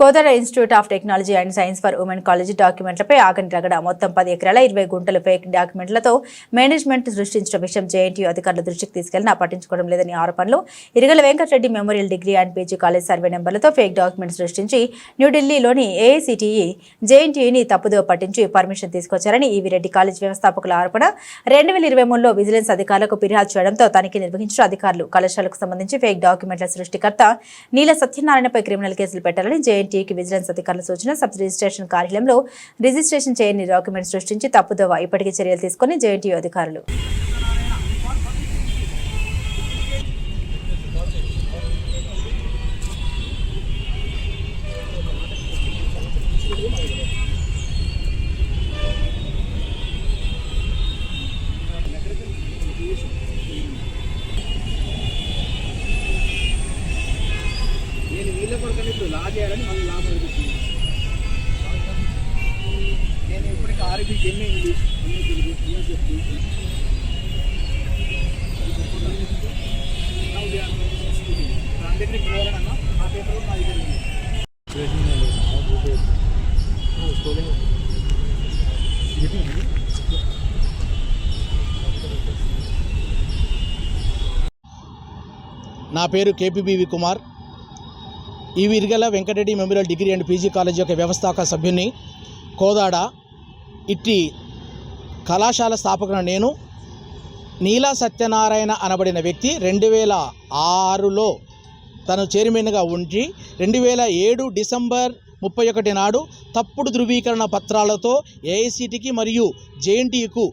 Kodada institute of technology and science for women college డాక్యుమెంట్లపై ఆగని రగడ. మొత్తం పది ఎకరాల ఇరవై గుంటల ఫేక్ డాక్యుమెంట్లతో మేనేజ్మెంట్ సృష్టించిన విషయం జేఎన్టీయూ అధికారుల దృష్టికి తీసుకెళ్ళినా పట్టించుకోవడం లేదని ఆరోపణలు. Iragala Venkatareddy memorial degree and PG college survey నెంబర్లతో fake documents సృష్టించి న్యూఢిల్లీలోని ఏఐసిటిఈ జేఎన్టీయూని తప్పుదో పట్టించి పర్మిషన్ తీసుకొచ్చారని ఈవి రెడ్డి కాలేజ్ వ్యవస్థాపకుల ఆరోపణ. రెండు వేల ఇరవై మూడులో విజిలెన్స్ అధికారులకు ఫిర్యాదు చేయడంతో తనిఖీ నిర్వహించిన అధికారులు కళాశాలకు సంబంధించి ఫేక్ డాక్యుమెంట్ల సృష్టికర్త నీల సత్యనారాయణపై క్రిమినల్ కేసులు పెట్టాలని జేఎన్టీకి విజిలెన్స్ అధికారుల సూచన సబ్ రిజిస్ట్రేషన్ కార్యాలయంలో రిజిస్ట్రేషన్ చేయని డాక్యుమెంట్ సృష్టించి తప్పుదోవ ఇప్పటికీ చర్యలు తీసుకుని జేఎన్టీయూ అధికారులు. కానీ మళ్ళీ లా నేను ఇప్పటికి ఆర్బీ ఎన్ని ఇంగ్లీష్ ఎన్ని తెలుగు ఎంఏ చెప్పి దాని దగ్గరికి పోవాలన్నా ఆ పేపర్ మా దగ్గర నా పేరు కేపీబీవి కుమార్. ఈ Viragala Venkatareddy memorial degree and PG college యొక్క వ్యవస్థాపక సభ్యుని కోదాడ ఇట్టి కళాశాల స్థాపకున నేను నీలా సత్యనారాయణ అనబడిన వ్యక్తి రెండు వేల ఆరులో తను చైర్మన్గా ఉండి రెండు వేల ఏడు డిసెంబర్ ముప్పై ఒకటి నాడు తప్పుడు ధృవీకరణ పత్రాలతో ఏఐసిటికి మరియు జేఎన్టీకు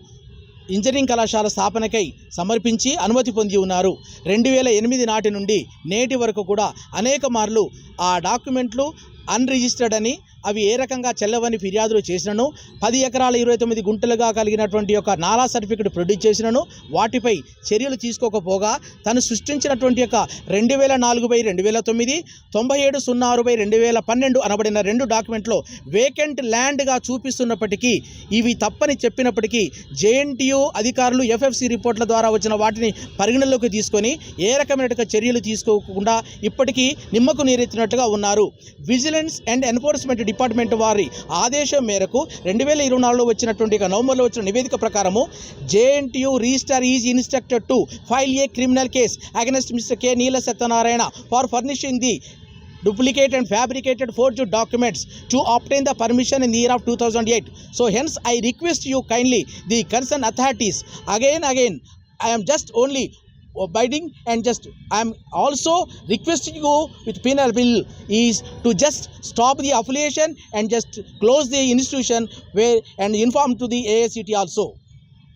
ఇంజనీరింగ్ కళాశాల స్థాపనకై సమర్పించి అనుమతి పొంది ఉన్నారు. రెండు వేల ఎనిమిది నాటి నుండి నేటి వరకు కూడా అనేక మార్లు ఆ డాక్యుమెంట్లు అన్రిజిస్టర్డ్ అని అవి ఏ రకంగా చెల్లవని ఫిర్యాదులు చేసినను? పది ఎకరాల ఇరవై తొమ్మిది గుంటలుగా కలిగినటువంటి యొక్క నాలా సర్టిఫికెట్ ప్రొడ్యూస్ చేసినను. వాటిపై చర్యలు తీసుకోకపోగా తను సృష్టించినటువంటి యొక్క రెండు వేల నాలుగు బై రెండు వేల తొమ్మిది తొంభై ఏడు సున్నా ఆరు బై రెండు వేల పన్నెండు అనబడిన రెండు డాక్యుమెంట్లో వేకెంట్ ల్యాండ్గా చూపిస్తున్నప్పటికీ ఇవి తప్పని చెప్పినప్పటికీ జేఎన్టీయూ అధికారులు ఎఫ్ఎఫ్సి రిపోర్ట్ల ద్వారా వచ్చిన వాటిని పరిగణలోకి తీసుకొని ఏ రకమైన చర్యలు తీసుకోకుండా ఇప్పటికీ నిమ్మకు నీరెత్తినట్టుగా ఉన్నారు. విజిలెన్స్ అండ్ ఎన్ఫోర్స్మెంట్ డిపార్ట్మెంట్ వారి ఆదేశం మేరకు రెండు వేల ఇరవై నాలుగులో వచ్చినటువంటి నవంబర్లో వచ్చిన నివేదిక ప్రకారము JNTU register is instructor to file a criminal case against mister K Neela Satyanarayana for furnishing the duplicate and fabricated forged documents to obtain the permission in year of two thousand eight. So hence I request you kindly the concern authorities again again I I'm just only abiding and just i am also requesting you with penal bill is to just stop the affiliation and just close the institution where and inform to the AACT also